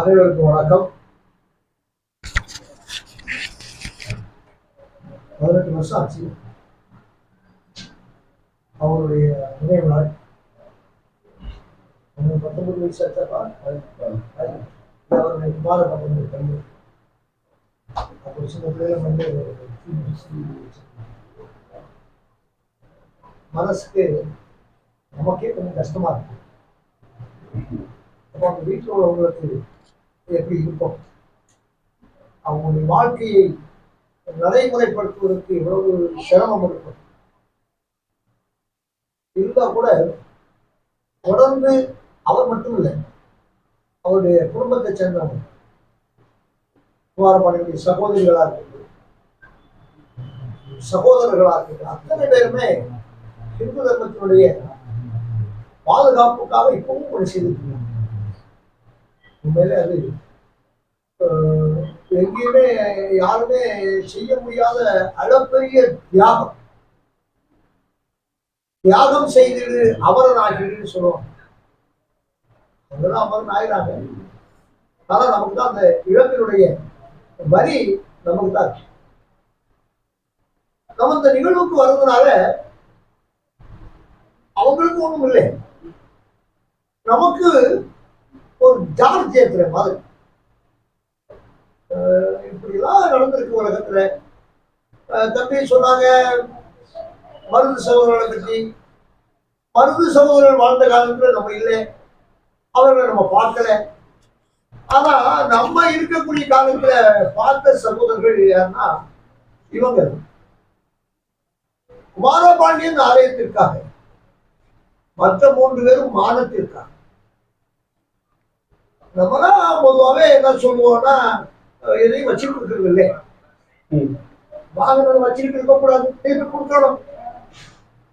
அனைவருக்கும் வணக்கம். பதினெட்டு வருஷம் ஆச்சு. அவருடைய நினைவு நாள். பத்தொன்பது வயசு ஆச்சப்பா? அவருடைய குமார பத்தொன்பது கல்வி அப்போ சின்ன பிள்ளைகள் வந்து மனசுக்கு நமக்கே கொஞ்சம் கஷ்டமா இருக்கு. அப்போ அந்த வீட்டில் உள்ளவங்களுக்கு எப்படி இருக்கும் அவங்களுடைய வாழ்க்கையை நடைமுறைப்படுத்துவதற்கு எவ்வளவு சிரமம் இருக்கும். இருந்தா கூட தொடர்ந்து அவர் மட்டும் இல்லை அவருடைய குடும்பத்தை சேர்ந்தவங்க குமாரபாண்டியுடைய சகோதரிகளா இருக்கட்டும் சகோதரர்களா இருக்கட்டும் அத்தனை பேருமே இந்து தர்மத்தினுடைய பாதுகாப்புக்காக இப்பவும் பணி செய்திருக்கிறாங்க உண்மையிலே அது எங்கேயுமே யாருமே செய்ய முடியாத அளப்பெரிய தியாகம். தியாகம் செய்திடு அமரன் ஆகிடுன்னு சொல்லுவாங்க. அவங்கதான் அமரன் ஆகிறாங்க ஆனா நமக்கு தான் அந்த இழப்பினுடைய வரி நமக்கு தான் நம்ம இந்த நிகழ்வுக்கு வர்றதுனால அவங்களுக்கு ஒண்ணும் இல்லை. நமக்கு ஒரு ஜார்ஜ் ஏத்துற மாதிரி. இப்படிலாம் நடந்திருக்கு உலகத்துல. தம்பி சொன்னாங்க மருது சகோதரர்களை பற்றி மருது சகோதரர் வாழ்ந்த காலத்துல நம்ம இல்லை. அவர்களை நம்ம பார்க்கல. ஆனா நம்ம இருக்கக்கூடிய காலத்துல பார்த்த சகோதரர்கள் யாருன்னா இவங்க. குமாரபாண்டியன் ஆலயத்திற்காக மற்ற மூன்று பேரும் மானத்திற்காக. நம்மதான் பொதுவாகவே என்ன சொல்லுவோம்னா எதையும் வச்சுட்டு இருக்கிறது இல்லை வாகனம் வச்சுக்கிட்டு இருக்கக்கூடாது திருப்பி கொடுக்கணும்.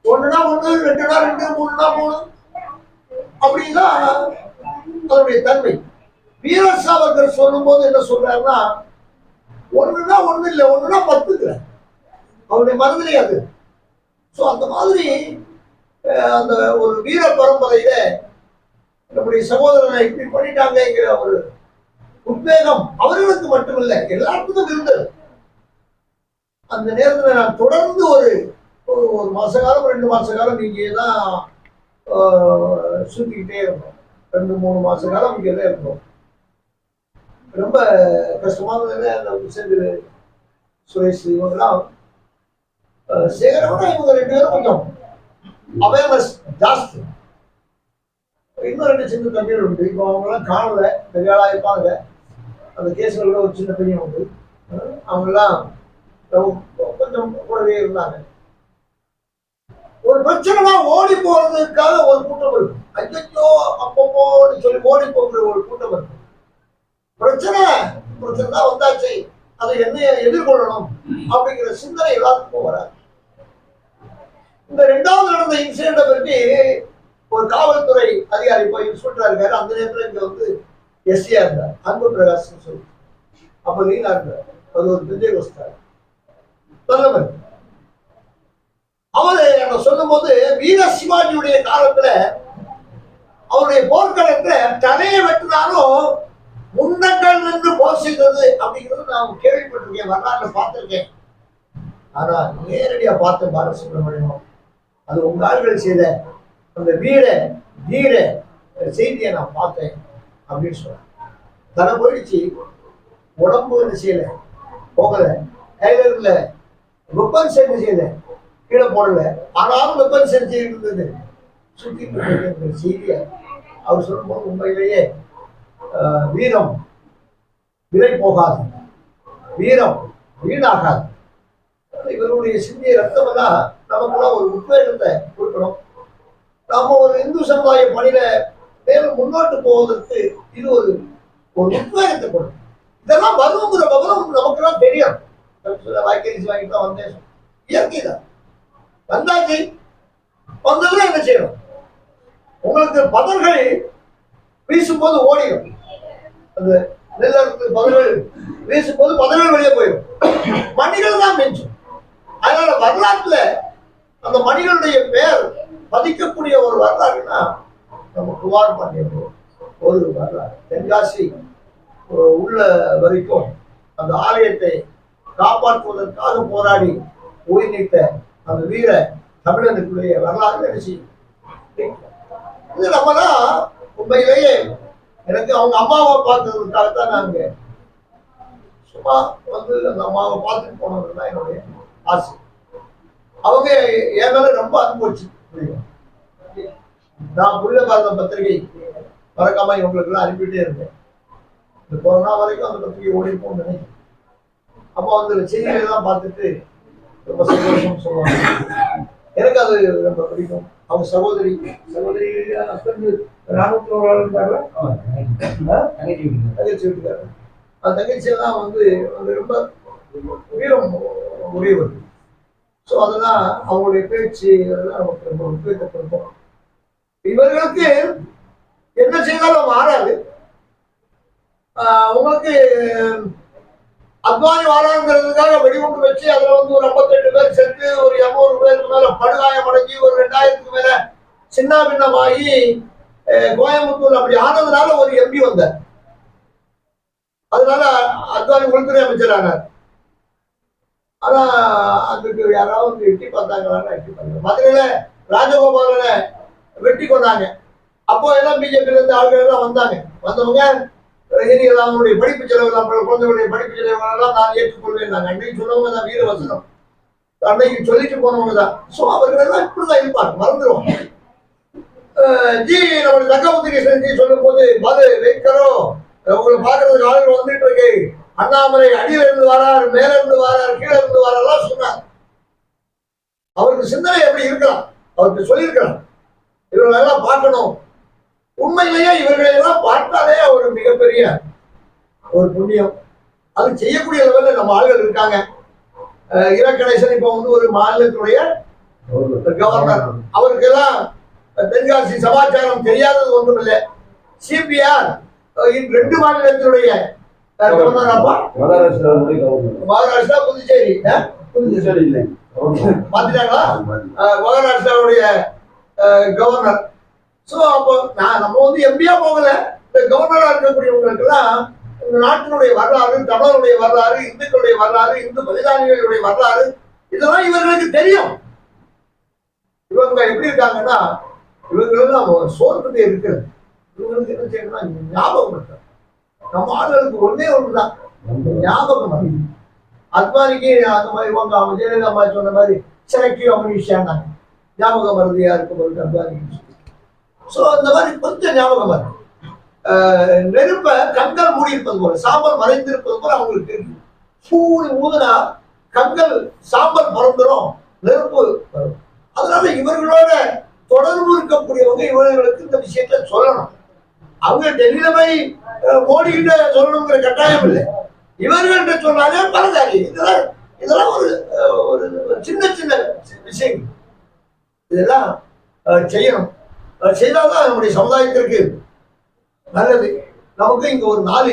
ஒண்ணுனா ஒண்ணு ரெண்டுனா ரெண்டு மூணுனா மூணு. அப்படிதான் அதனுடைய தன்மை. வீர சாவர்கர் சொல்லும்போது என்ன சொல்றாருன்னா ஒண்ணுனா ஒண்ணு இல்லை ஒண்ணுனா பத்துங்கிற. அவருடைய மனதிலே அது. ஸோ அந்த மாதிரி அந்த ஒரு வீர பரம்பரையில நம்முடைய சகோதரனை இப்படி பண்ணிட்டாங்கங்கிற ஒரு உத்வேகம் அவர்களுக்கு மட்டுமல்ல எல்லாருக்கும் இருந்தது. அந்த நேரத்துல நான் தொடர்ந்து ஒரு ஒரு மாச காலம் ரெண்டு மாச காலம் இங்கே தான் ஆஹ், சுத்திக்கிட்டே இருந்தோம். ரெண்டு மூணு மாச காலம் இங்கே தான் இருந்தோம். ரொம்ப கஷ்டமான அந்த செந்தில் சுரேஷ் இவங்கெல்லாம் ஆஹ், இவங்க ரெண்டு பேரும் கொஞ்சம் அவேர்னஸ் ஜாஸ்தி. இன்னும் ரெண்டு சின்ன தம்பிகள் உண்டு. இப்போ அவங்களாம் காணல. பெரியாளா இருப்பாங்க. அந்த கேஸ்களோட ஒரு சின்ன பையன் உண்டு. அவங்கெல்லாம் கொஞ்சம் கூடவே இருந்தாங்க. ஒரு பிரச்சனைனா ஓடி போறதுக்காக ஒரு கூட்டம் இருக்கும் ஐயோ அப்பப்போன்னு சொல்லி ஓடி போகிற ஒரு கூட்டம் இருக்கும் பிரச்சனை பிரச்சனை தான் வந்தாச்சு. அதை என்ன எதிர்கொள்ளணும் அப்படிங்கிற சிந்தனை எல்லாத்துக்கும் வராது. இந்த ரெண்டாவது நடந்த இன்சிடென்ட்டை பற்றி ஒரு காவல்துறை அதிகாரி போய் இன்ஸ்பெக்டரா இருக்காரு அந்த நேரத்துல இங்க வந்து எஸ்சியா இருந்தார். அன்பு பிரகாஷ் சொல்லி அப்ப நீங்க இருந்தார். அது ஒரு விஜய் வஸ்தார் அவரு என்ன சொல்லும் போது வீர சிவாஜியுடைய காலத்துல அவருடைய போர்க்களத்துல தலையை வெட்டினாலும் முன்னங்கள் நின்று போர் செய்தது அப்படிங்கிறது நான் கேள்விப்பட்டிருக்கேன் வரலாறு பார்த்திருக்கேன். ஆனா நேரடியா பார்த்தேன் பாலசுப்ரமணியம். அது உங்க ஆள்கள் செய்த அந்த வீர வீர செய்தியை நான் பார்த்தேன். அப்படின்னு சொல்றாங்க. தலை போயிடுச்சு. உடம்பு என்ன செய்யல. போகல. கையில இல்ல வெப்பன்ஸ் செய்யல. கீழே போடல. ஆனாலும் வெப்பன்ஸ் என்ன இருந்தது சுற்றி செய்திய செய்தியை அவர் சொல்லும்போது உண்மையிலேயே வீரம் விலை போகாது. வீரம் வீணாகாது. இவருடைய சிந்திய ரத்தம் தான் நமக்குலாம் ஒரு உத்வேகத்தை கொடுக்கணும். நம்ம ஒரு இந்து சமுதாய பணியில மேலும் முன்னோட்டு போவதற்கு இது ஒரு ஒரு உத்வேகத்தை கொடுக்கும். இதெல்லாம் வருங்கிற விவரம் நமக்கெல்லாம் தெரியும். வாய்க்கரிசி வாங்கிட்டு தான் வந்தேன். இயற்கை தான். வந்தாச்சு. வந்ததுல என்ன செய்யணும்? உங்களுக்கு பதர்கள் வீசும்போது ஓடிடும். அந்த நெல்லறுத்து பதர்கள் வீசும்போது பதர்கள் வெளியே போயிடும். மணிகள் தான் மிஞ்சும். அதனால வரலாற்றுல அந்த மணிகளுடைய பெயர் பதிக்கக்கூடிய ஒரு வரலாறுனா நம்ம குமார் பாண்டியன் ஒரு வரலாறு தென்காசி உள்ள வரைக்கும் அந்த ஆலயத்தை காப்பாற்றுவதற்காக போராடி உயிர்நீத்த அந்த வீர தமிழனுக்குடைய வரலாறு என்ன செய்யும்? இது நம்மலாம் உண்மையிலேயே எனக்கு அவங்க அம்மாவை பார்த்ததுக்காகத்தான் நாங்க சும்மா வந்து அந்த அம்மாவை பார்த்துட்டு போனது தான் என்னுடைய ஆசை. அவங்க என் மேல ரொம்ப அனுபவிச்சு புரியும் நான் புள்ள பாரத பத்திரிகை மறக்காம இவங்களுக்கு அனுப்பிட்டே இருந்தேன். இந்த கொரோனா வரைக்கும் அந்த பத்திரிகை ஓடி போகணும்னு நினைக்கிறேன் அப்போ அந்த செய்திகளெல்லாம் பார்த்துட்டு ரொம்ப சந்தோஷம் சொல்லுவாங்க. எனக்கு அது ரொம்ப பிடிக்கும். அவங்க சகோதரி சகோதரி ஹஸ்பண்ட் ராணுவத்தில் இருந்தாங்களா தங்கச்சி வீட்டுக்காரர். அந்த தங்கச்சியெல்லாம் வந்து அது ரொம்ப வீரம் உரியவர் ஸோ அதெல்லாம் அவங்களுடைய பேச்சு இதெல்லாம் நமக்கு ரொம்ப உத்வேகப்படுத்தும். இவர்களுக்கு என்ன செய்தாலும் மாறாது. ஆஹ் உங்களுக்கு அத்வானி வாழாங்கிறதுக்காக வெடிகுண்டு வச்சு அதுல வந்து ஒரு ஐம்பத்தெட்டு பேர் செத்து ஒரு இரநூறு பேருக்கு மேல படுகாயம் அடைஞ்சி ஒரு ரெண்டாயிரத்துக்கு மேல சின்ன பின்னமாகி கோயம்புத்தூர் அப்படி ஆனதுனால ஒரு எம்பி வந்தார். அதனால அத்வானி உள்துறை அமைச்சர் ஆனா அதுக்கு யாராவது எட்டி பார்த்தாங்களான்னு எட்டி பார்த்தாங்க மதுரையில ராஜகோபாலனை வெட்டி கொண்டாங்க அப்போ எல்லாம் பிஜேபியில இருந்து ஆளுகள் எல்லாம் வந்தாங்க. வந்தவங்க ரஜினிகள் அவங்களுடைய படிப்பு செலவு நம்ம குழந்தைகளுடைய படிப்பு செலவு எல்லாம் நான் ஏற்றுக்கொள்வேன். நாங்கள் அன்னைக்கு சொன்னவங்க தான் வீரவசனம் அன்னைக்கு சொல்லிட்டு போனவங்க தான். ஸோ அவர்கள் எல்லாம் இப்படிதான் இருப்பாங்க. மறந்துடுவாங்க ஜி நம்ம தக்க உதவி செஞ்சு சொல்லும் போது மது வைக்கிறோம் உங்களை பார்க்கறதுக்கு ஆளுகள் வந்துட்டு இருக்கு. அண்ணாமலை அடியில இருந்து வரார் மேல இருந்து வரார் கீழே இருந்து வராரெல்லாம் சொன்னார் அவருக்கு சிந்தனை எப்படி இருக்கலாம்? அவருக்கு சொல்லியிருக்கலாம். இவங்களை எல்லாம் பார்க்கணும். உண்மையிலேயே இவர்களை எல்லாம் பார்த்தாலே ஒரு மிகப்பெரிய ஒரு புண்ணியம். அது செய்யக்கூடிய லெவல்ல நம்ம ஆளுகள் இருக்காங்க. அஹ் இலக்கணேசன் இப்போ வந்து ஒரு மாநிலத்துடைய கவர்னர் அவருக்கெல்லாம் தென்காசி சமாச்சாரம் தெரியாதது ஒன்றும் இல்லை சிபிஆர் ரெண்டு மாநிலத்தினுடைய மகாராஷ்டிரா புதுச்சேரி. அஹ், மாத்திட்டாங்களா? அஹ், மகாராஷ்டிராவுடைய கவர்னர் ஸோ அப்போ நான் நம்ம வந்து எம்பியா போகல. இந்த கவர்னரா இருக்கக்கூடியவங்களுக்கெல்லாம் இந்த நாட்டினுடைய வரலாறு தமிழருடைய வரலாறு இந்துக்களுடைய வரலாறு இந்து பலிதானிகளுடைய வரலாறு இதெல்லாம் இவர்களுக்கு தெரியும். இவங்க எப்படி இருக்காங்கன்னா இவங்களெல்லாம் சோர்ந்து இருக்கிறது. இவங்களுக்கு என்ன செய்யணும்னா ஞாபகம் இருக்கு நம்ம ஆளுகளுக்கு ஒன்னே ஒண்ணுதான். ஞாபகம் அது அத்வானிக்கு அந்த மாதிரி இவங்க அவங்க ஜெயலலிதா மாதிரி சொன்ன மாதிரி சிறக்கி ஞாபக ஞாபகம் மருதியா இருக்கும்போது அத்வானிக்கு ஸோ அந்த மாதிரி கொஞ்சம் ஞாபகம் வரும் ஆஹ் நெருப்ப கண்கள் மூடி இருப்பது போல சாம்பல் மறைந்திருப்பது போல அவங்களுக்கு தெரியும். சூடு ஊதுனா கண்கள் சாம்பல் பறந்துடும் நெருப்பு வரும். அதனால இவர்களோட தொடர்பு இருக்கக்கூடியவங்க இவர்களுக்கு இந்த விஷயத்த சொல்லணும். அவங்க டெல்லியில போய் மோடிகிட்ட சொல்லணுங்கிற கட்டாயம் இல்லை. இவர்கள்ட்ட சொன்னாலே பலதாரி இதெல்லாம் இதெல்லாம் ஒரு ஒரு ஒரு சின்ன சின்ன விஷயங்கள். இதெல்லாம் செய்யணும். செய்தால்தான் நம்முடைய சமுதாயத்திற்கு நல்லது. நமக்கு இங்க ஒரு நாலு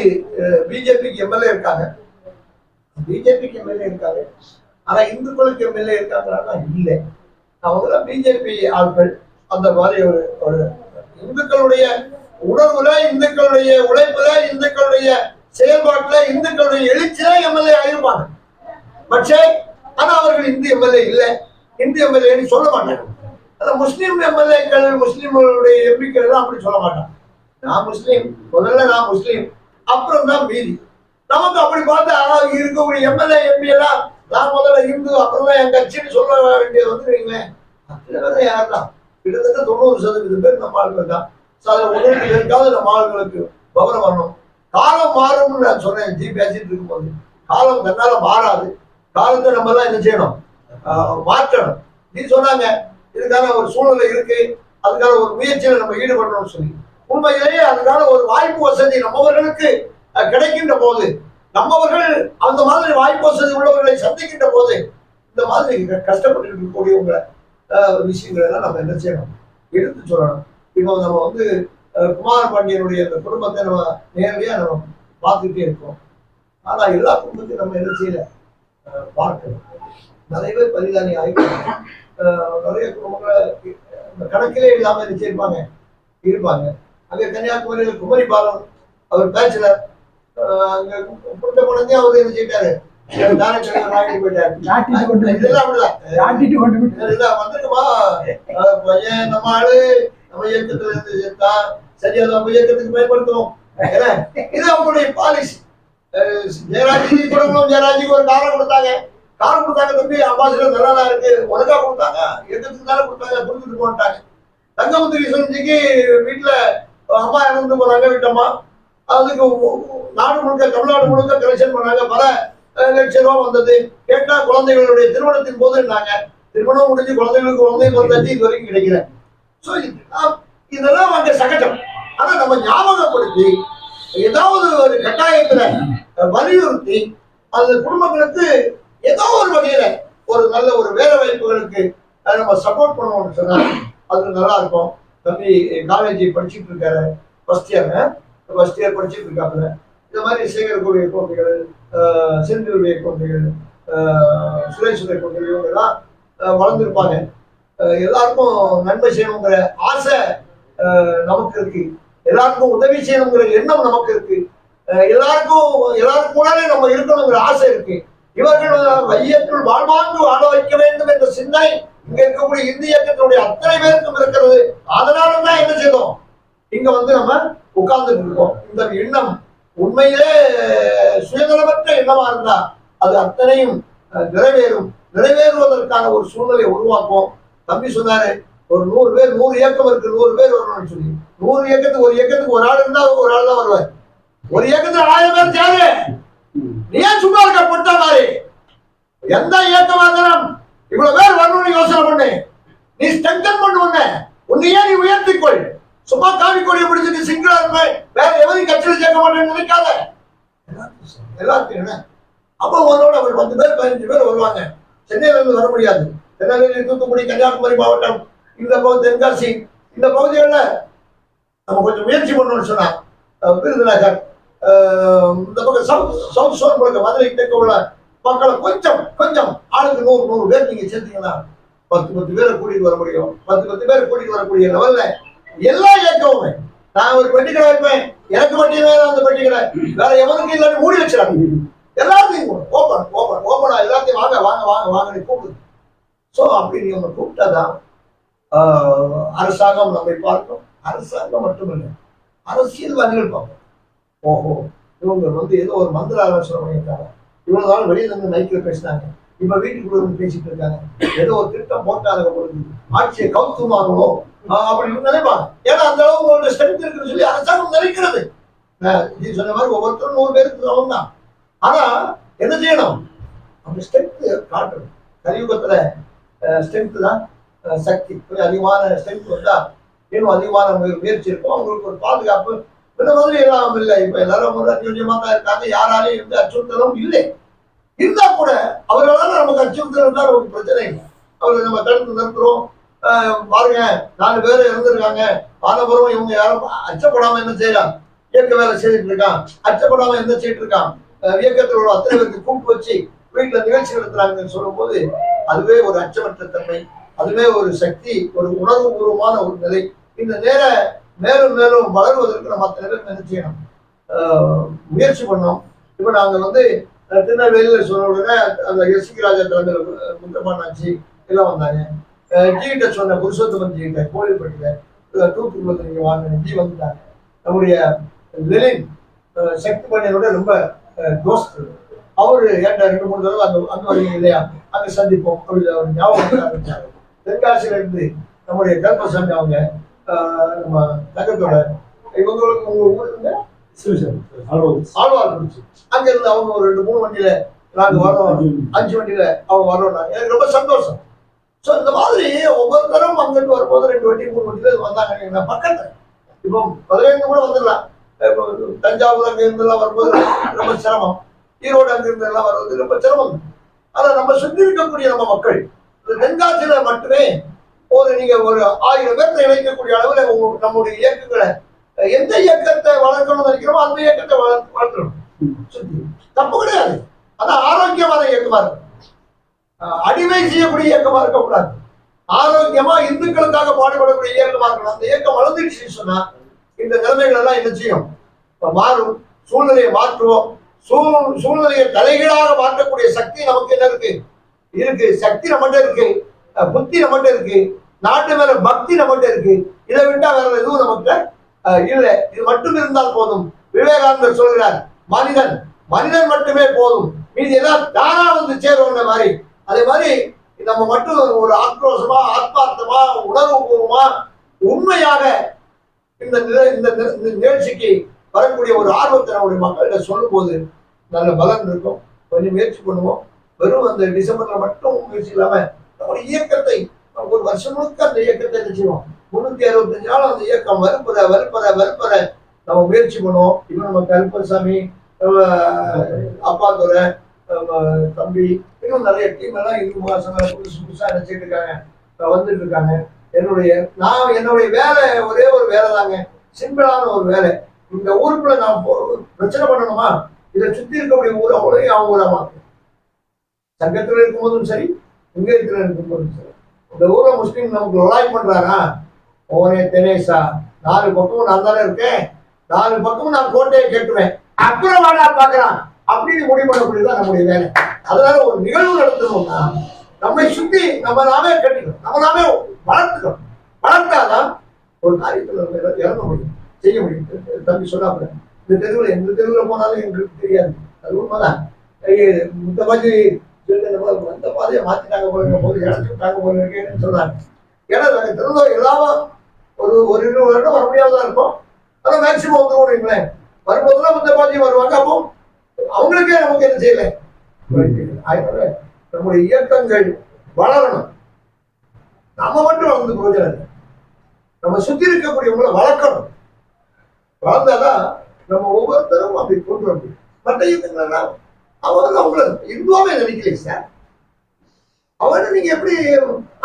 பிஜேபிக்கு எம்எல்ஏ இருக்காங்க. பிஜேபிக்கு எம்எல்ஏ இருக்காங்க ஆனா இந்துக்களுக்கு எம்எல்ஏ இருக்காங்கன்னா இல்லை. அவங்க பிஜேபி ஆட்கள். அந்த மாதிரி ஒரு ஒரு இந்துக்களுடைய உணர்வுல இந்துக்களுடைய உழைப்புல இந்துக்களுடைய செயல்பாட்டுல இந்துக்களுடைய எழுச்சியில எம்எல்ஏ ஆயிருப்பாங்க. பட்சே ஆனா அவர்கள் இந்து எம்எல்ஏ இல்லை. இந்து எம்எல்ஏன்னு சொல்ல மாட்டாங்க. அந்த முஸ்லீம் எம்எல்ஏக்கள் முஸ்லீம்களுடைய எம்பிக்கள் எல்லாம் அப்படி சொல்ல மாட்டான் நான் முஸ்லீம் முதல்ல நான் முஸ்லீம் அப்புறம் தான் மீதி. நமக்கு அப்படி பார்த்தா இருக்கக்கூடிய எம்எல்ஏ எம்பி எல்லாம் நான் முதல்ல இந்து அப்புறம் தான் என் கட்சின்னு சொல்ல வேண்டியது வந்து வைங்களேன். அத்தனை பேர் யார் தான் கிட்டத்தட்ட தொண்ணூறு சதவீதம் பேர் நம்ம ஆளுகள் தான். அதில் நம்ம ஆளுங்களுக்கு கௌரவம் வரணும். காலம் மாறும்னு நான் சொன்னேன் ஜி பேசிட்டு இருக்கும்போது. காலம் தன்னால மாறாது. காலத்தை நம்ம தான் என்ன செய்யணும்? ஆஹ் மாற்றணும். நீ சொன்னாங்க இதுக்கான ஒரு சூழ்நிலை இருக்கு. அதுக்கான ஒரு முயற்சியில நம்ம ஈடுபடணும்னு சொல்லி. உண்மையிலேயே அதுக்கான ஒரு வாய்ப்பு வசதி நம்மவர்களுக்கு கிடைக்கின்ற போது நம்மவர்கள் அந்த மாதிரி வாய்ப்பு வசதி உள்ளவர்களை சந்திக்கின்ற போது இந்த மாதிரி கஷ்டப்பட்டு இருக்கக்கூடியவங்க அஹ், விஷயங்களை எல்லாம் நம்ம என்ன செய்யணும்? எடுத்து சொல்லணும். இப்போ நம்ம வந்து குமார பாண்டியனுடைய அந்த குடும்பத்தை நம்ம நேரடியாக நம்ம பார்த்துட்டே இருக்கோம். ஆனா எல்லா குடும்பத்தையும் நம்ம என்ன செய்யல? அஹ், பார்க்கணும் நிறைய பேர் பரிதானி ஆகிட்டாங்க நிறைய குடும்பங்களை கணக்கிலே இல்லாம என்ன செய்யிருப்பாங்க இருப்பாங்க. அங்கே கன்னியாகுமரியில் குமரி பாலம் அவர் பேச்சுலர் அங்க கொடுத்த குழந்தைய அவரு என்ன செய்யிட்டாரு தானே தலைவர் ஆகிட்டு போயிட்டாரு. நாட்டிட்டு கொண்டு போயிட்டாரு. இதெல்லாம் அப்படிதான். நாட்டிட்டு கொண்டு போயிட்டாரு. இதுதான் வந்துட்டுமா? அஹ் பையன் நம்ம ஆளு நம்ம இயக்கத்துல இருந்து செத்தா சரியா நம்ம இயக்கத்துக்கு பயன்படுத்தணும் ஏன்னா, இது அவங்களுடைய பாலிசி ஜெயராஜி ஒரு காரம் கொடுத்தாங்க. காரம் கொடுத்தாங்க தம்பி அம்பாசிடர் நல்லா தான் இருக்கு உனக்கா கொடுத்தாங்க? இயக்கத்துக்கு தானே கொடுத்தாங்க புரிஞ்சுட்டு போட்டாங்க தங்கமுத்திரி சுரஞ்சிக்கு வீட்டுல அம்மா இறந்து போனாங்க வீட்டம்மா. அதுக்கு நாடு முழுக்க தமிழ்நாடு முழுக்க கலெக்ஷன் பண்ணாங்க. பல அஹ், லட்சம் ரூபா வந்தது. கேட்டா குழந்தைகளுடைய திருமணத்தின் போது போதுன்னாங்க திருமணம் முடிஞ்சு குழந்தைகளுக்கு குழந்தை பிறந்தாச்சு இது வரைக்கும் கிடைக்கல. ஸோ இதெல்லாம் அங்க சகஜம். ஆனா நம்ம ஞாபகப்படுத்தி ஏதாவது ஒரு கட்டாயத்துல வலியுறுத்தி அந்த குடும்பங்களுக்கு ஏதோ ஒரு வகையில ஒரு நல்ல ஒரு வேலை வாய்ப்புகளுக்கு நம்ம சப்போர்ட் பண்ணணும்னு சொன்னா அது நல்லா இருக்கும். தம்பி காலேஜ் படிச்சுட்டு இருக்காரு. ஃபர்ஸ்ட் இயர் ஃபர்ஸ்ட் இயர் படிச்சுட்டு இருக்காப்புல. இந்த மாதிரி சேகரக்கூடிய குழந்தைகள் செந்திலுடைய குழந்தைகள் சுரேஷுடைய குழந்தைகள் இவங்க எல்லாம் வளர்ந்துருப்பாங்க. எல்லாருக்கும் நன்மை செய்யணுங்கிற ஆசை நமக்கு இருக்கு. எல்லாருக்கும் உதவி செய்யணுங்கிற எண்ணம் நமக்கு இருக்கு. எல்லாருக்கும் எல்லாருக்கும் கூடவே நம்ம இருக்கணுங்கிற ஆசை இருக்கு. இவர்கள் வையத்துள் வாழ்வாங்கு வாழ வைக்க வேண்டும் என்ற சிந்தனை இங்க இருக்கக்கூடிய இந்திய இயக்கத்தினுடைய அத்தனை பேருக்கும் இருக்கிறது. அதனால தான் என்ன செய்தோம்? இங்க வந்து நம்ம உட்கார்ந்துட்டு இருக்கோம். இந்த எண்ணம் உண்மையிலே சுயநலமற்ற எண்ணமா இருந்தா அது அத்தனையும் நிறைவேறும். நிறைவேறுவதற்கான ஒரு சூழ்நிலையை உருவாக்கும் தம்பி சொன்னாரு ஒரு நூறு பேர் நூறு இயக்கம் இருக்கு நூறு பேர் வரணும்னு சொல்லி. நூறு இயக்கத்துக்கு ஒரு இயக்கத்துக்கு ஒரு ஆள் இருந்தா ஒரு ஆள் தான் வருவார். ஒரு இயக்கத்துல ஆயிரம் பேர் சேரு. ஏன் சும்மா இருக்க பொட்டா மாதிரி? எந்த இயக்கமா இருந்தாலும் இவ்வளவு பேர் வரணும்னு யோசனை பண்ணு. நீ ஸ்ட்ரெங்கன் பண்ணு உன்னை. உன்னையே நீ உயர்த்திக்கொள் சும்மா காவி கொடியை பிடிச்சு நீ சிங்கிளா இருப்ப. வேற எவரையும் கட்சியில் சேர்க்க மாட்டேன்னு நினைக்காத. எல்லாத்தையும். என்ன அப்போ உன்னோட ஒரு பத்து பேர் பதினஞ்சு பேர் வருவாங்க. சென்னையில இருந்து வர முடியாது. திருநெல்வேலி தூத்துக்குடி கன்னியாகுமரி மாவட்டம் இந்த பகுதி தென்காசி இந்த பகுதிகளில் நம்ம கொஞ்சம் முயற்சி பண்ணணும்னு சொன்னா விருதுநகர். இந்த பக்கம் சவுத் சவுத் சோன் பக்கம் மதுரை தெற்கு உள்ள மக்களை கொஞ்சம் கொஞ்சம் ஆளுக்கு நூறு நூறு பேர் நீங்க சேர்த்தீங்கன்னா பத்து பத்து பேரை கூட்டிட்டு வர முடியும். பத்து பத்து பேரை கூட்டிட்டு வரக்கூடிய லெவல்ல எல்லா இயக்கமுமே. நான் ஒரு பெட்டி கடை வைப்பேன் எனக்கு மட்டுமே அந்த பெட்டி கடை வேற எவனுக்கு இல்லாட்டி மூடி வச்சிடாங்க எல்லாத்தையும் ஓப்பன் ஓப்பன் ஓப்பனா எல்லாத்தையும் வாங்க வாங்க வாங்க வாங்க கூப்பிடு. ஸோ அப்படி அவங்க கூப்பிட்டாதான் அரசாங்கம் நம்மை பார்க்கும். அரசாங்கம் மட்டுமில்லை அரசியல்வாதிகள் பார்ப்போம் ஓஹோ இவங்க வந்து ஏதோ ஒரு மந்திர ஆலோசனை பண்ணியிருக்காங்க. இவ்வளவு நாள் வெளியில இருந்து மைக்கில் பேசினாங்க. இப்ப வீட்டுக்குள்ள இருந்து பேசிட்டு இருக்காங்க. ஏதோ ஒரு திட்டம் போட்டாங்க பொழுது ஆட்சியை கவுத்துமாங்களோ அப்படின்னு நினைப்பாங்க. ஏன்னா அந்த அளவு உங்களோட ஸ்ட்ரென்த் இருக்குன்னு சொல்லி அரசாங்கம் நினைக்கிறது. நீ சொன்ன மாதிரி ஒவ்வொருத்தரும் நூறு பேருக்கு சமம் தான். ஆனா என்ன செய்யணும்? அந்த ஸ்ட்ரென்த் காட்டணும். கலியுகத்துல ஸ்ட்ரென்த் தான் சக்தி. கொஞ்சம் அதிகமான ஸ்ட்ரென்த் வந்தா இன்னும் அதிகமான முயற்சி இருக்கும். அவங்களுக்கு ஒரு பாதுகாப்பு இந்த மாதிரி எல்லாம் இல்லை. இப்ப எல்லாரும் ஒரு தான் இருக்காங்க. யாராலையும் எந்த அச்சுறுத்தலும் இல்லை. இருந்தா கூட அவர்களால நமக்கு அச்சுறுத்தல் தான் நமக்கு பிரச்சனை இல்லை. அவர்களை நம்ம தடுத்து நிறுத்துறோம். பாருங்க நாலு பேர் இறந்துருக்காங்க. ஆனபுரம் இவங்க யாரும் அச்சப்படாம என்ன செய்யலாம் இயக்க வேலை செய்துட்டு இருக்கான். அச்சப்படாம என்ன செய்யிட்டு இருக்கான்? இயக்கத்தில் உள்ள அத்தனை பேருக்கு கூப்பிட்டு வச்சு வீட்டுல நிகழ்ச்சி நடத்துறாங்கன்னு சொல்லும்போது அதுவே ஒரு அச்சமற்ற தன்மை அதுவே ஒரு சக்தி ஒரு உணர்வு பூர்வமான ஒரு நிலை. இந்த நேர மேலும் மேலும் வளருவதற்கு நம்ம அத்தனை பேர் என்ன செய்யணும்? ஆஹ் முயற்சி பண்ணோம் இப்போ நாங்கள் வந்து திருநெல்வேலியில் சொன்ன உடனே அந்த எஸ் சி ராஜா தலைமையில் முத்தமானாச்சி எல்லாம் வந்தாங்க. ஜிகிட்ட சொன்ன புருஷோத்தமன் ஜிகிட்ட கோழிப்பட்டியில் தூத்துக்குள்ள நீங்க வாங்கின ஜி வந்துட்டாங்க. நம்முடைய லெலின் அஹ், சக்தி பண்ணியனோட ரொம்ப தோஸ்து. அவரு ஏன்டா ரெண்டு மூணு தடவை அந்த அந்த வரீங்க இல்லையா? அங்கே சந்திப்போம். அப்படி அவர் ஞாபகம் ஆரம்பிச்சாங்க தென்காசியிலிருந்து நம்முடைய கர்மசாமி அவங்க நம்ம தங்கத்தோட இவங்களுக்கு உங்க ஊருங்க ஆழ்வார் இருந்துச்சு அங்க இருந்து அவங்க ஒரு ரெண்டு மூணு வண்டியில நாங்க வரோம் அஞ்சு வண்டியில அவங்க வரோம் நாங்க. எனக்கு ரொம்ப சந்தோஷம். ஸோ இந்த மாதிரி ஒவ்வொருத்தரும் அங்கிட்டு வரும்போது ரெண்டு வண்டி மூணு வண்டியில வந்தாங்க. பக்கத்துல. இப்போ பதினைந்து கூட வந்துடலாம். தஞ்சாவூர் அங்க இருந்தெல்லாம் வரும்போது ரொம்ப சிரமம். ஈரோடு அங்க இருந்து எல்லாம் வருவது ரொம்ப சிரமம். ஆனா நம்ம சுற்றி இருக்கக்கூடிய நம்ம மக்கள் தென்காசியில மட்டுமே ஒரு நீங்க ஒரு ஆயிரம் பேர்த்த இணைக்கக்கூடிய அளவுல உங்களுக்கு நம்முடைய இயக்கங்களை எந்த இயக்கத்தை வளர்க்கணும்னு நினைக்கிறோமோ அந்த இயக்கத்தை வளர் வளர்க்கணும். சுத்தி. தப்பு கிடையாது. அதான் ஆரோக்கியமான இயக்கமா இருக்கும். அடிமை செய்யக்கூடிய இயக்கமா இருக்கக்கூடாது. ஆரோக்கியமா இந்துக்களுக்காக பாடுபடக்கூடிய இயக்கமா இருக்கணும். அந்த இயக்கம் வளர்ந்துடுச்சுன்னு சொன்னா இந்த நிலைமைகள் எல்லாம் என்ன செய்யும்? மாறும். சூழ்நிலையை மாற்றுவோம். சூழ் சூழ்நிலையை தலைகீழாக மாற்றக்கூடிய சக்தி நமக்கு என்ன இருக்கு? இருக்கு. சக்தி நம்மகிட்ட இருக்கு. புத்தி நம்மகிட்ட இருக்கு. நாட்டு மேல பக்தி நம்மகிட்ட இருக்கு. இதை விட்டா வேற எதுவும் நம்மகிட்ட இல்லை. இது மட்டும் இருந்தால் போதும். விவேகானந்தர் சொல்கிறார் மனிதன் மனிதன் மட்டுமே போதும். மீதி எல்லாம் தானா வந்து சேருவங்க மாதிரி. அதே மாதிரி நம்ம மட்டும் ஒரு ஆக்ரோஷமா ஆத்மார்த்தமா உணர்வுபூர்வமா உண்மையாக இந்த நில- இந்த இந்த நிகழ்ச்சிக்கு வரக்கூடிய ஒரு ஆர்வத்தை நம்முடைய மக்கள்கிட்ட சொல்லும்போது நல்ல பலன் இருக்கும். கொஞ்சம் முயற்சி பண்ணுவோம். வெறும் அந்த டிசம்பர்ல மட்டும் முயற்சி இல்லாம ஒரு இயக்கத்தை ஒரு வருஷம் முழுக்க அந்த இயக்கத்தை என்ன செய்வோம்? முன்னூத்தி அறுபத்தஞ்சு நாள் அந்த இயக்கம் வருப்பத வருப்பத வருப்பத நம்ம முயற்சி பண்ணுவோம். இன்னும் நம்ம கருப்பசாமி நம்ம அப்பா துறை தம்பி இன்னும் நிறைய டீம் எல்லாம் இந்து மாசம் புதுசு புதுசாக நினைச்சிட்டு இருக்காங்க. வந்துட்டு இருக்காங்க. என்னுடைய நான் என்னுடைய வேலை ஒரே ஒரு வேலை தாங்க. சிம்பிளான ஒரு வேலை. இந்த ஊருக்குள்ள நான் பிரச்சனை பண்ணணுமா? இதை சுத்தி இருக்கக்கூடிய ஊரை அவ்வளோ அவங்க ஊரா சங்கத்தில் இருக்கும் இருக்கும்போதும் சரி இங்கே இருக்கிற இந்த ஊர்ல முஸ்லீம் நமக்கு லொலாய் பண்றாரா? ஓனே தினேஷா நாலு பக்கமும் நான் தானே இருக்கேன். நாலு பக்கமும் நான் கோட்டையை கேட்டுவேன். அப்புறம் வாடா பாக்குறான் அப்படின்னு முடிவு பண்ணக்கூடியதான் நம்முடைய வேலை. அதனால ஒரு நிகழ்வு நடத்தணும்னா நம்மை சுத்தி நம்ம நாமே கட்டிக்கணும். நம்ம நாமே வளர்த்துக்கணும். வளர்த்தாதான் ஒரு காரியத்தில் நம்ம இறங்க முடியும். செய்ய முடியும். தம்பி சொல்லாம இந்த தெருவில் எந்த தெருவில் போனாலும் எங்களுக்கு தெரியாது. அது உண்மைதான். இந்த மாதிரி சொல்லிட்டு இந்த மாதிரி அந்த பாதையை மாத்திட்டாங்க போல போது இடத்துக்கு விட்டாங்க போல இருக்கேன்னு சொன்னாங்க ஏன்னா நாங்கள் திருந்தோம் எல்லாமே ஒரு ஒரு இருபது வருடம் வர முடியாதா இருக்கும். ஆனால் மேக்சிமம் வந்து வைங்களேன் வரும்போதெல்லாம் இந்த பாதையை வருவாங்க. அப்போ அவங்களுக்கே நமக்கு என்ன செய்யல. நம்முடைய இயக்கங்கள் வளரணும். நம்ம மட்டும் வளர்ந்து பிரயோஜனம் நம்ம சுத்தி இருக்கக்கூடியவங்களை வளர்க்கணும். வளர்ந்தாதான் நம்ம ஒவ்வொருத்தரும் அப்படி கொண்டு வர முடியும் மற்ற இயக்கங்கள்னா அவங்க அவங்கள இந்துவாவே நினைக்கலையே சார். அவனை நீங்க எப்படி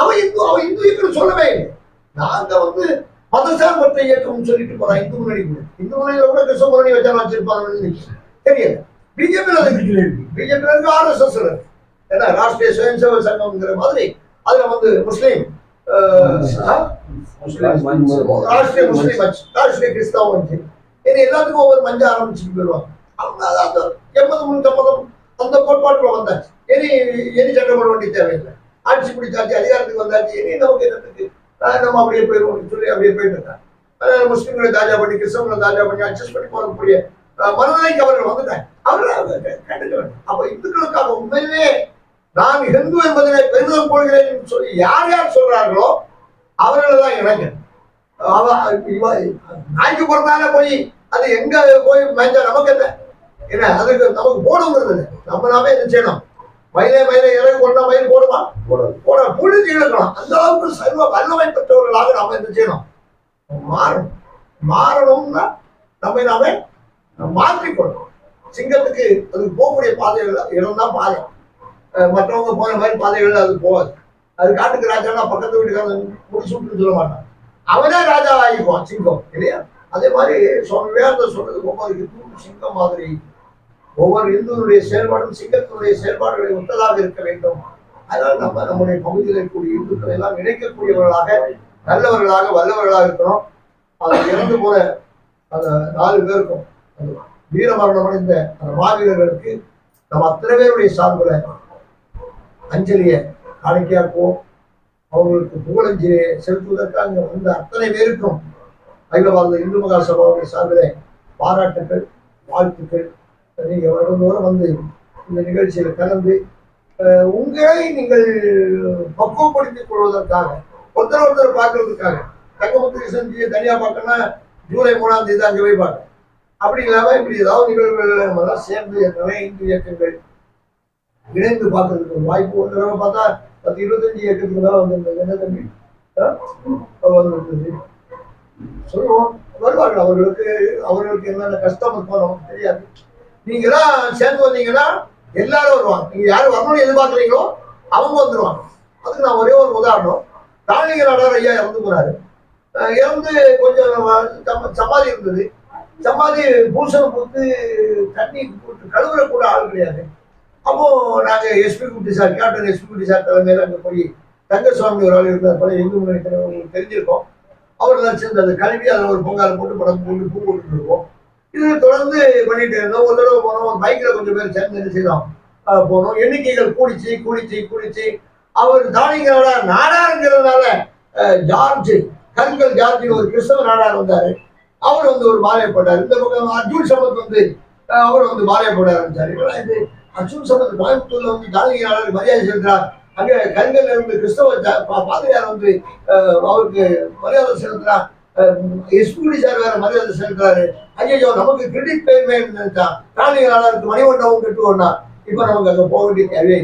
அவன் இந்து அவன் இந்து இயக்கம் சொல்லவே இல்லை. நாங்க வந்து மதசார்பற்ற இயக்கம்னு சொல்லிட்டு போறான் இந்து முன்னணி கூட. இந்து முன்னணியில கூட கிருஷ்ண முன்னணி வச்சாலும் வச்சிருப்பாங்கன்னு தெரியல. பிஜேபியில் அது பிஜேபியில் இருக்கு ஆர்எஸ்எஸ் இருக்கு ஏன்னா ராஷ்டிரிய சுயம் சேவ சங்கம்ங்கிற மாதிரி அதுல வந்து முஸ்லீம் ராஷ்டிரிய முஸ்லீம் மஞ்ச். ராஷ்டிரிய கிறிஸ்தவ மஞ்ச். இது எல்லாத்துக்கும் ஒவ்வொரு மஞ்சள் ஆரம்பிச்சுட்டு போயிடுவாங்க. அவங்க அது அந்த எண்பது முன்னூத்தம்பதும் அந்த கோட்பாட்டுல வந்தாச்சு. இனி இனி சட்டம் போட வேண்டிய தேவையில்லை. ஆட்சி பிடிச்சாச்சு அதிகாரத்துக்கு வந்தாச்சு இனி நமக்கு என்னத்துக்கு? நம்ம அப்படியே போயிடுவோம் சொல்லி அப்படியே போயிட்டு இருக்காங்க. அஹ் தாஜா பண்ணி கிறிஸ்தவங்களை தாஜா பண்ணி அட்ஜஸ்ட் பண்ணி போகக்கூடிய மனநிலைக்கு அவர்கள் வந்துட்டாங்க அவர்கள் அதை கண்டுக்க வேண்டும். அப்ப இந்துக்களுக்காக உண்மையிலே நான் ஹிந்து என்பதனை பெரிதும் கொள்கிறேன் என்று சொல்லி யார் யார் சொல்றார்களோ அவர்கள் தான் இளைஞர் நாய்க்கு பிறந்தாலே போய் அது எங்க போய் மேய்ஞ்சா நமக்கு என்ன? என்ன அதுக்கு நமக்கு போடுங்கிறது இல்லை. நம்ம நாமே என்ன செய்யணும்? மயிலே மயிலே இறகு கொண்டா மயில் போடுமா? போட புழுதி இழக்கணும் அந்த அளவுக்கு சர்வ வல்லமை பெற்றவர்களாக நாம என்ன செய்யணும்? மாறணும். மாறணும்னா நம்மை நாமே மாற்றிக்கொள்ளணும் சிங்கத்துக்கு அது போகக்கூடிய பாதைகள் இடம் தான் பாதை. மற்றவங்க போன மாதிரி பாதைகள் அது போகாது. அது காட்டுக்கு ராஜானா பக்கத்து வீட்டுக்காரன் முடிச்சுட்டு சொல்ல மாட்டான். அவனே ராஜா ஆகிக்குவான் சிங்கம் இல்லையா? அதே மாதிரி சுவாமி விவேகானந்தர் சொல்றது ஒவ்வொரு சிங்கம் மாதிரி. ஒவ்வொரு இந்துவனுடைய செயல்பாடும் சிங்கத்தினுடைய செயல்பாடுகளை ஒத்ததாக இருக்க வேண்டும். அதனால் நம்ம நம்முடைய பகுதியில் இருக்கக்கூடிய இந்துக்களை எல்லாம் இணைக்கக்கூடியவர்களாக நல்லவர்களாக வல்லவர்களாக இருக்கிறோம். அது இறந்து போன அந்த நாலு பேருக்கும் அந்த வீரமரணம் அடைந்த அந்த மாவீரர்களுக்கு நம்ம அத்தனை பேருடைய சார்பில் அஞ்சலியை காணிக்கையாக்குவோம். அவங்களுக்கு புகழஞ்சலியை செலுத்துவதற்காக அங்கே வந்த அத்தனை பேருக்கும் அகில பாரத இந்து மகா சபாவுடைய சார்பில் பாராட்டுக்கள் வாழ்த்துக்கள். நீங்க தூரம் வந்து இந்த நிகழ்ச்சியில் கலந்து உங்களை நீங்கள் பக்குவப்படுத்திக் கொள்வதற்காக ஒருத்தர் ஒருத்தர் பார்க்கறதுக்காக தங்கமுத்து செஞ்சு தனியா பார்க்கணும்னா ஜூலை மூணாம் தேதி அங்கே போய் பார்க்க அப்படி இல்லாம இப்படி ஏதாவது நிகழ்வுகள் நம்ம சேர்ந்து நிறைய இந்து இயக்கங்கள் இணைந்து பார்க்கறதுக்கு ஒரு வாய்ப்பு ஒரு தடவை பார்த்தா பத்து இருபத்தஞ்சு இயக்கத்துக்கு தான் வந்திருந்தது. என்ன தம்பி? வந்திருந்தது சொல்லுவோம். வருவார்கள். அவர்களுக்கு அவர்களுக்கு என்னென்ன கஷ்டம் இருக்கும் நமக்கு தெரியாது. நீங்களாம் சேர்ந்து வந்தீங்கன்னா எல்லாரும் வருவாங்க. நீங்க யார் வரணும்னு எதிர்பார்க்குறீங்களோ அவங்க வந்துருவாங்க. அதுக்கு நான் ஒரே ஒரு உதாரணம். காளிங்க நாடார் ஐயா இறந்து போறாரு இறந்து கொஞ்சம் சமாதி இருந்தது. சமாதி பூசணம் போட்டு தண்ணி போட்டு கழுவுற கூட ஆள் கிடையாது. அப்போ நாங்க SP Kutty sir captain SP Kutty sir தலைமையில அங்க போய் தங்கசுவாமி ஒரு ஆள் இருந்தார் போல இந்து முன்னணி தலைவர் உங்களுக்கு தெரிஞ்சிருக்கோம். அவர் தான் சேர்ந்து கழுவி அதில் ஒரு பொங்கால் போட்டு படம் போட்டு பூ போட்டுருக்கோம் இது தொடர்ந்து பண்ணிட்டு இருந்தோம். ஒரு தடவை போனோம். ஒரு பைக்ல கொஞ்சம் பேர் சேர்ந்து என்ன செய்தோம்? போனோம். எண்ணிக்கைகள் கூடிச்சு கூடிச்சு கூடிச்சு. அவர் தானிங்களோட நாடாருங்கிறதுனால ஜார்ஜ் கருங்கல் ஜார்ஜ் ஒரு கிறிஸ்தவ நாடார் வந்தாரு. அவர் வந்து ஒரு மாலையை போட்டார். இந்த பக்கம் அர்ஜுன் சம்பத் வந்து அவர் வந்து மாலையை போட ஆரம்பிச்சாரு. இது அர்ஜுன் சம்பத் கோயம்புத்தூர்ல வந்து தானிங்களாளர் மரியாதை செலுத்துறார். அங்கே கருங்கல்ல இருந்து கிறிஸ்தவ பா- பாதிரியார் வந்து அவருக்கு மரியாதை செலுத்துறார். எஸ்பிடி சார் வேற மரியாதை செலுத்துறாரு. ஐயோ நமக்கு கிரெடிட் பேமெண்ட் நினைச்சான் மணிமண்டபம் கட்டுவோம்னா இப்ப நமக்கு அங்க போக வேண்டிய தேவையே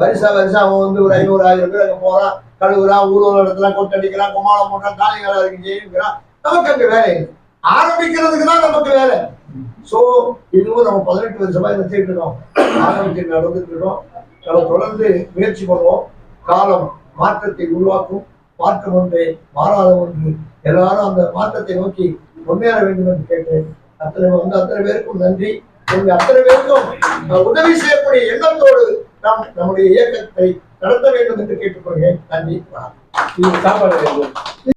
வருஷா வருஷம் அவன் வந்து ஒரு ஐநூறு ஆயிரம் பேர் அங்க போறான். கழுவுறான் ஊர்வலம் இடத்துல கொட்டடிக்கிறான் குமாரம் போட்டான் தானிங்களாளருக்கு செய்யுங்கிறான் நமக்கு அங்க வேலை இல்லை. ஆரம்பிக்கிறதுக்கு தான் நமக்கு வேலை. சோ இதுவும் நம்ம பதினெட்டு வருஷமா இதை இருக்கோம். ஆரம்பிச்சு நடந்துட்டு இருக்கோம். நம்ம தொடர்ந்து முயற்சி பண்ணுவோம். காலம் மாற்றத்தை உருவாக்கும். மாற்றம் ஒன்றே மாறாத ஒன்று. எல்லாரும் அந்த மாற்றத்தை நோக்கி முன்னேற வேண்டும் என்று கேட்டேன். அத்தனை வந்து அத்தனை பேருக்கும் நன்றி. எங்க அத்தனை பேருக்கும் உதவி செய்யக்கூடிய எண்ணத்தோடு நாம் நம்முடைய இயக்கத்தை நடத்த வேண்டும் என்று கேட்டுக்கொள்கிறேன். நன்றி வணக்கம். சாப்பாடு